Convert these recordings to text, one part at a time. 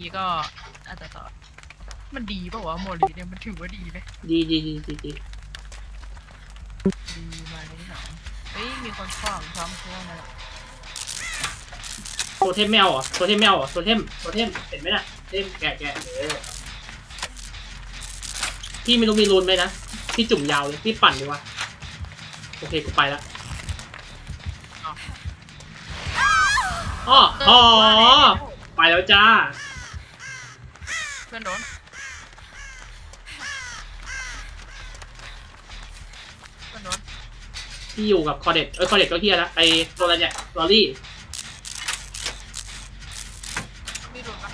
นี้ก็อาจจะต่อมันดีป่าวะโมลีเนี่ยมันถือว่าดีไหมดีดีดีดีดีดีไหมหนอเฮ้ยมีคนขวางซ้ำเครื่องนะโทเทมแมวเหรอะโทเทมแมวเหรอะโทเทมโทเทมเห็นไหมน่ะโทเทมแกะแกะเออพี่ไม่รู้มีรูนไหมนะพี่จุ่มยาวเลยพี่ปั่นดีกว่าโอเคกูไปละอ๋ออ๋อไปแล้วจ้าเพื่อนโดนเพื่อนโดนพี่อยู่กับคอเด็ดเอ้ยคอเด็ดก็เฮียละไอตัวอะไรเนี่ยลอรี่ ไม่รู้ปะ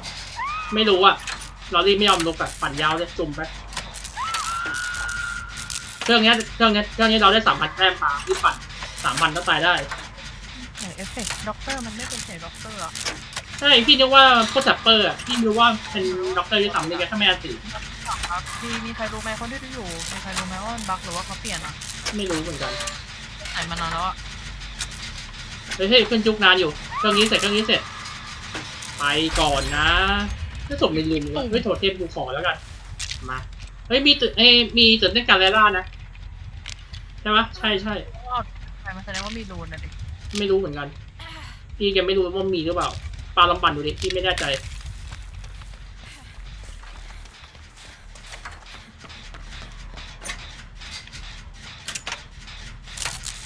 ไม่รู้อะลอรี่ไม่ยอมลุกอะปั่นยาวเลยจุ่มไปเครื่องเนี้ยเครื่องเนี้ยเครื่องนี้เราได้สามพันแต้มปาที่ปั่นสามพันก็ตายได้ ไหนเอฟเฟกต์ด็อกเตอร์มันไม่เป็นเสียงด็อกเตอร์อะ ใช่พี่นึกว่าพวกแซปเปอร์อะพี่นึกว่าเป็นด็อกเตอร์ที่ทำในแกถ้าไม่อันติครับมีมีใครรู้ไหมคนที่ดูอยู่มีใครรู้ไหมว่ามันบั๊กหรือว่าเขาเปลี่ยนอะไม่รู้เหมือนกันใส่มานานแล้วอะเฮ้ยเฮ้ยเครื่องจุกนานอยู่เครื่องนี้เสร็จเครื่องนี้เสร็จ ไปก่อนนะถ้าสมเป็นลืมเลยเฮ้ยโทเทมกูขอแล้วกันมาเฮ้ยมีตึกเอ้ยมีตึกในการไล่ล่านะใช่ปะใช่ใช่ใส่มาแสดงว่ามีรูนนะดิไม่รู้เหมือนกันพี่แกไม่รู้ว่ามีหรือเปล่า ปลาลำปั่นดูดิพี่ไม่แน่ใจ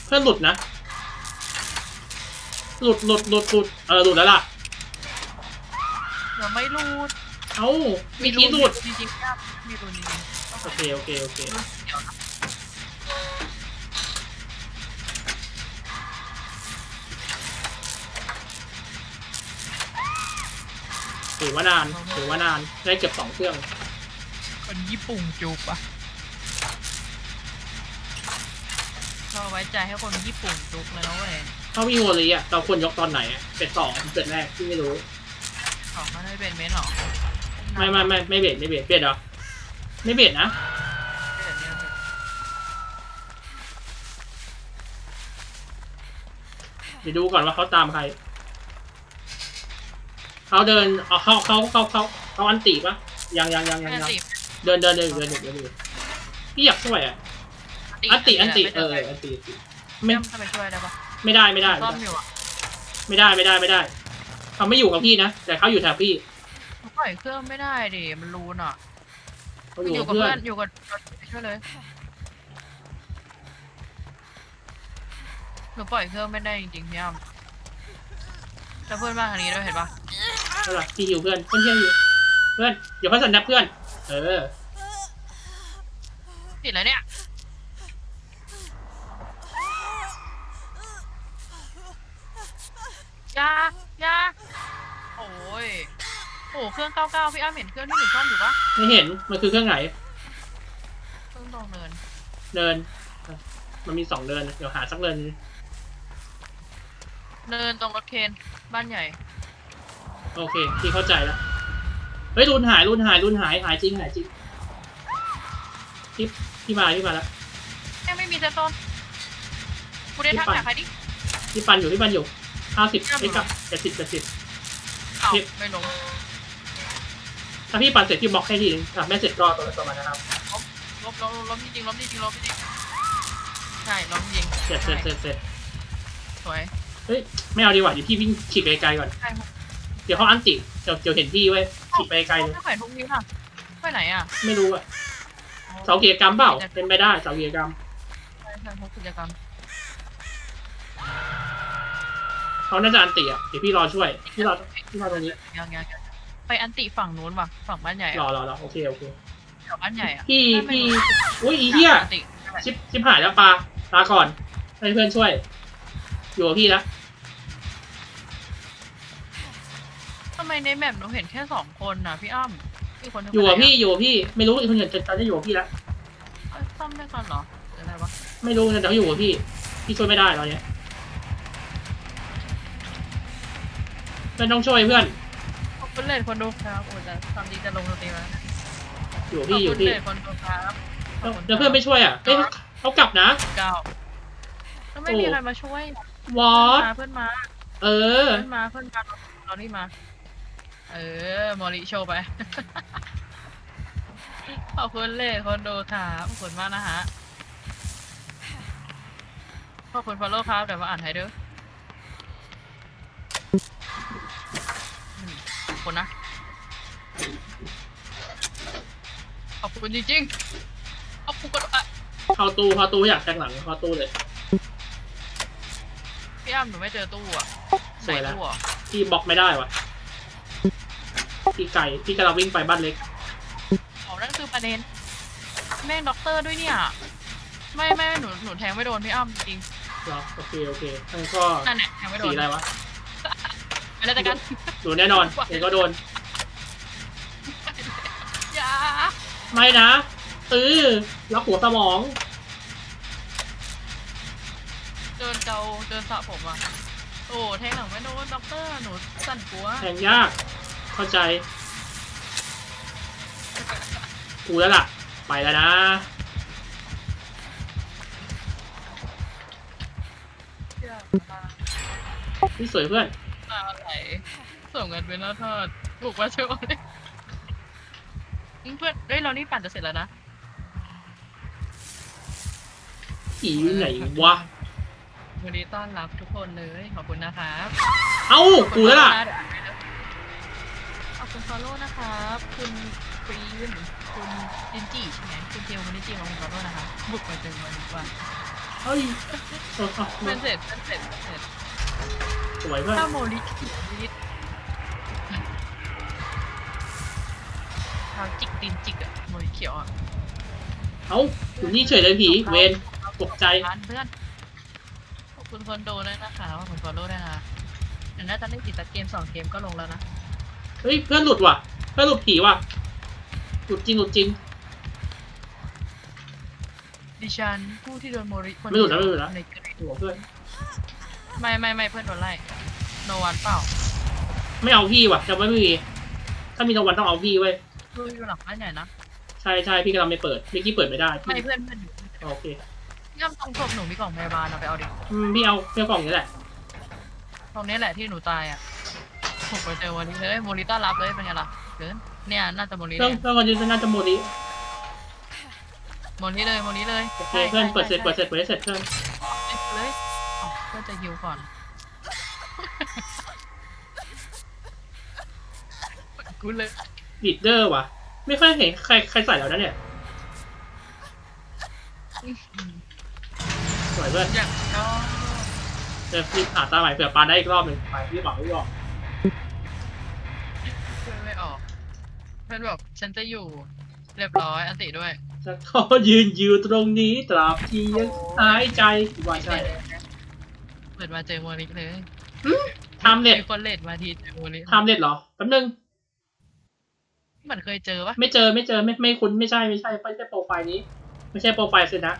เพื่อนหลุดนะ หลุดหลุดหลุดหลุดเออหลุดแล้วล่ะ เดี๋ยวไม่รูนเอ้ามีกี้หลุดจริงๆครับมีรูนจริงๆต้องโอเคโอเคโอเครู ถือว่านานถือว่านานได้เก็บสองเครื่อง คนญี่ปุ่นจูบอะเราไว้ใจให้คนญี่ปุ่นจุกเลยนะเว้ยถ้ามีโมลีอะเราควรยกตอนไหนอะเป็นสองเป็นแรกพี่ไม่รู้ของมันไม่เป็นเมนหรอไม่ไม่ไม่ไม่เบ็ดไม่เบ็ดเบ็ดเหรอไม่เบ็ดนะไม่เป็นเมนเดี๋ยวดูก่อนว่าเขาตามใคร เขาเดินเอาเขาเขาเขาเขาเขาอันติปะยังยังยังยังไม่ยังติเดินเดินเดินเดินเดินเดินเดินพี่อยากช่วยอะอันติอันติเอออันติอันติไม่ไม่ทำไมช่วยได้ปะไม่ได้ไม่ได้ซ่อมอยู่อะไม่ได้ไม่ได้ไม่ได้เขาไม่อยู่กับพี่นะ แต่เขาอยู่แถวพี่ปล่อยเครื่องไม่ได้ดิมันรูนอะเขาอยู่อยู่กับกับเพื่อเพื่อนนอยู่กับช่วยเลยหนูปล่อยเครื่องไม่ได้จริงๆพี่อ้ำแล้วเพื่อนมาทางนี้ด้วยเห็นปะ เท่าไหร่พี่อยู่เพื่อนเพื่อนเพื่อนอยู่เพื่อนอย่าพัฒนาเพื่อน เออติดแล้วเนี่ยยายาโอ้ยโอ้เครื่องเก้าเก้าพี่อ้ำเห็นเครื่องที่หนูซ่อมอยู่ปะไม่เห็นมันคือเครื่องไหนเครื่องตรงเนินเดิน มันมีสองเดินเดี๋ยวหาสักเดินเนินตรงรถเคนบ้านใหญ่ โอเคพี่เข้าใจแล้วเฮ้ยรุนหายรุนหายรุนหายหายจริงหายจริงพี่พี่มาพี่มาแล้วยังไม่มีเซฟโซนกูได้ทักจากใครดิพี่ปันอยู่พี่ปันอยู่ห้าสิบห้าสิไม่บกับเจ็ดสิบเจ็ดสิบเอ้าพี่ไม่ลงถ้าพี่ปันเสร็จพี่บล็อกให้ทีนึงถ้าไม่เสร็จก็ตัวประมาณนะครับล้มล้มล้มจริงๆล้มจริงๆล้มจริงๆใช่ล้มจริงเสร็จเสร็จเสร็จเสร็จสวยเฮ้ยไม่เอาดีกว่าเดี๋ยวพี่วิ่งขีดไปไกลๆก่อนใช่เดี๋ยวเขาอันติเดี๋ยวเดี๋ยวเห็นพี่ไว้ยขีดไปไกลเลยไม่ขายทุกนี้ค่ะไปไหนอะไม่รู้อะเสาเกียรกรรมเปล่าเป็นไปได้เสาเกียรกรรมใช่ใช่พวกกิจกรรมเขาน่าจะอันติอะเดี๋ยวพี่รอช่วยพี่รอพี่รอตรงนี้ยังยังยังไปอันติฝั่งนู้นว่ะฝั่งบ้านใหญ่รออะรอรอโอเคโอเคแถวบ้านใหญ่อะพี่ไม่พี่รู้อุ้ยอีเหี้ยอันติชิปชิปหายแล้วปลาปลาก่อนให้เพื่อนช่วย อยู่กับพี่แล้ ไมในแมปหนูเห็นแค่สองคนน่ะพี่อ้ำพี่คนหนึ่งอยู่กับไปไหนพี่อยู่กับพี่ไม่รู้อีกคนอื่นจะจะอยู่กับพี่แล้วเอ้ยซ่อมด้วยกันเหรอหรืออะไรวะไม่รู้แต่เขาอยู่กับพี่พี่ช่วยไม่ได้ตอนเนี้ยเพื่อนต้องช่วยเพื่อนขอบคุณเลยคนดูครับโอ้แต่ตอนนี้จะลงดนตรีแล้วนะอยู่กับขอบพี่อยู่คุณพี่เลยคนดูครับขแล้อวบคุณแล้วเพื่อนไม่ช่วยอะเอ้ยเขากลับนะ เก้าแล้วไม่มีใครมาช่วยวอเพื่อนดมาเพื่อนมาเออ เพื่อนมาเพื่อนมาเรานี่มา เออมอริโชว์ไป ขอบคุณเลคนดูครับขอบคุณมากนะฮะ ขอบคุณฟอลโล่ครับเดี๋ยวมาอ่านให้เด้ออืมขอบคุณนะ ขอบคุณจริงๆขอบคุณกันอะเข้าตู้เข้าตู้อยากแทงหลังเข้าตู้เลยพี่อ้ำหนูไม่เจอตู้อะสวยแล้ว ไหนตู้อะพี่บล็อกไม่ได้วะ พี่ไก่พี่กำลังวิ่งไปบ้านเล็กอ๋อนั่นคือประเด็น แม่งด็อกเตอร์ด้วยเนี่ย ไม่ไม่หนูหนูแทงไม่โดนพี่อ้ำจริงเหรอโอเคโอเคงั้นก็นั่นแหละแทงไม่โดสีนอะไรวะไปแล้วแต่กันโดนแน่นอนเดี๋ยวก็โดนอย่าไม่นะเออล็อกหัวสมองเดินเกาเดินสระผมอะโอ้แทงหลังไม่โดนด็อกเตอร์หนูสั่นกลัวแทงยาก เข้าใจ กูแล้วล่ะ ไปแล้วนะนี่สวยเพื่อน ตาไหลส่งเงินเป็นหน้าทอดบุกมาช่วยเพื่อนเฮ้ยเรานี่ปั่นจะเสร็จแล้วนะผีอยู่ไหนวะ วันนี้ต้อนรับทุกคนเลยขอบคุณนะครับ เอ้า กูแล้วล่ะ ขอบคุณ ฟอลโล่นะครับ คุณฟรีนคุณจินจีใช่ไหมคุณเทียวคุณจินจีมาคุณฟอลโล่นะคะบุกมาเจอมาดีกว่าเฮ้ยเอาเอาเป็นเสร็จเป็นเสร็จเป็นเสร็จสวยเพื่อนถ้าโมลิคิดทางจิกตีนจิกอะโมลิเขียวอะเอ้าอยู่นี่เฉยเลยผี เวนตกใจ ร้านเพื่อนขอบคุณคนดูด้วยนะคะขอบคุณฟอลโล่ด้วยนะเดี๋ยวน่าจะเล่นติดตัดเกมสองเกมก็ลงแล้วนะ เฮ้ยเพื่อนหลุดว่ะ เพื่อนหลุดผีว่ะ หลุดจริงหลุดจริง ดิฉันผู้ที่โดนโมริคนไม่หลุดแล้วไม่หลุดแล้ว ในคลิปหัวเพื่อนไม่ไม่ไม่เพื่อนโดนไล่โนวันเปล่าไม่เอาพี่ว่ะจะไม่มี ถ้ามีรางวัลต้องเอาพี่เว้ยดูอยู่หลังบ้านใหญ่นะใช่ใช่พี่กำลังไม่เปิดเมื่อกี้เปิดไม่ได้ไม่พี่เพื่อนเพื่อนอยู่โอเคย่ำตรงศพหนูมีกล่องพยาบาลเอาไปเอาดิอืมพี่เอาเพื่อกล่องนี้แหละ ตรงนี้แหละที่หนูตายอะ ผมไปเจอวันนี้เลยโมริต้อนรับเลยเป็นไงล่ะเกินเนี่ยน่าจะโมริเครื่องเนี่ยเครื่องก่อนยืนน่าจะหมดนี้โมริเลยโมริเลยโอเคใช่เพื่อนใช่เปิดเสร็จใช่เปิดเสร็จเปิดให้เสร็จเพื่อนเลยอ๋อเพื่อนจะฮิวก่อน กูเลยลีดเดอร์ว่ะ ไม่ค่อยเห็นใครใครใส่แล้วนะเนี่ยสวยเพื่อนอย่างก็เดี๋ยวรีบหาตาใหม่เผื่อปาได้อีกรอบหนึ่งไปรีบบอกรีบบอก พื่อนบอกฉันจะอยู่ เรียบร้อยอันติด้วยจะขอยืนอยู่ตรงนี้ตราบที่ยังหายใจว่าใช่เปิดมาเจอโมริเลยทำเน็ตมีคนเลดมาทีเจอโมริทำเน็ตเหรอแป๊บนึงเหมือนเคยเจอปะไม่เจอไม่เจอไม่ไม่คุ้นไม่ใช่ไม่ใช่ไม่ใช่โปรไฟล์นี้ ไม่ใช่โปรไฟล์สินะ